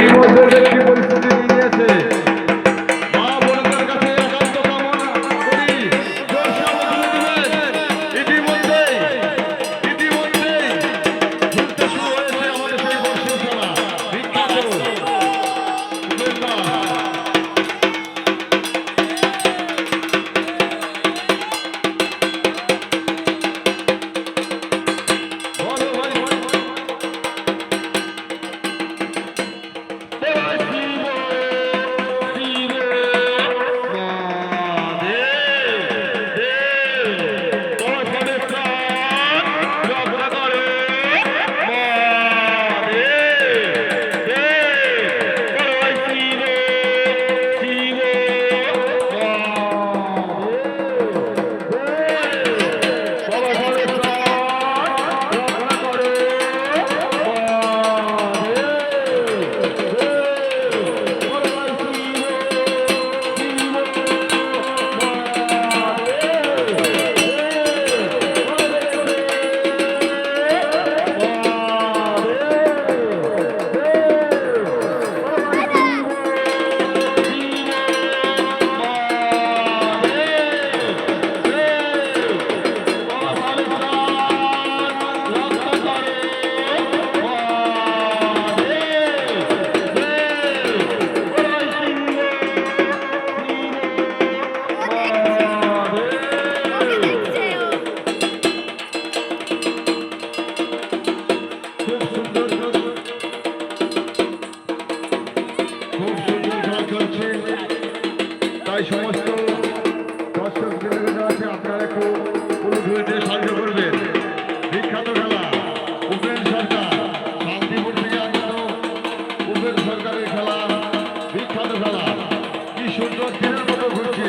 E os objetivos চলছে। তাই সমস্ত দর্শক আছে, আপনারা একটু অনুগ্রহ ধুয়েতে সাহায্য করবেন। বিখ্যাত খেলা, উপেন সরকার, শান্তিপুর থেকে আগত উপেন সরকারের খেলা, বিখ্যাত খেলা। কি সুন্দর দিনের মতো ঘুরছে।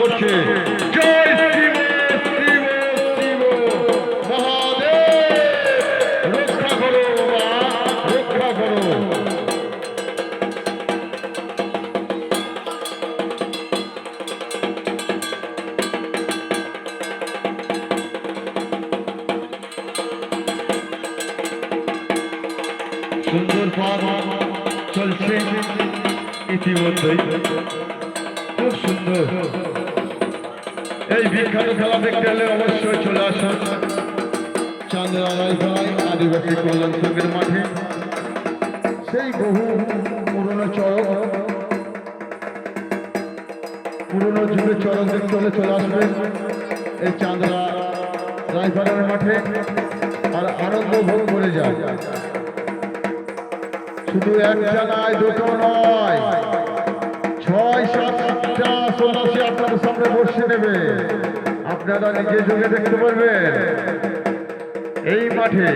করছে জয় শিব শিব শিব মহাদেব রক্ষা করো বাবা রক্ষা করো সুন্দর পথ চলছে ইতিমধ্যেই খুব সুন্দর এই বিখ্যাত খেলা দেখতে হলে অবশ্যই চলে আসুন। চান্দ্রাগাই ভাই আদিবাসী কল্যাণ সংঘের মাঠে। সেই বহু পুরনো চড়ক পুরনো যুগের চড়ক দেখতে হলে চলে আসবেন এই চান্দ্রা রায়পাড়ার মাঠে আর আনন্দ ভোগ করে যায়। শুধু এক জায়গায় দুটো নয়, ছয় সাতটা সন্ন্যাসী আপনাদের সামনে বসে নেবে। আপনারা নিজে যুগে দেখতে পারবেন। এই মাঠে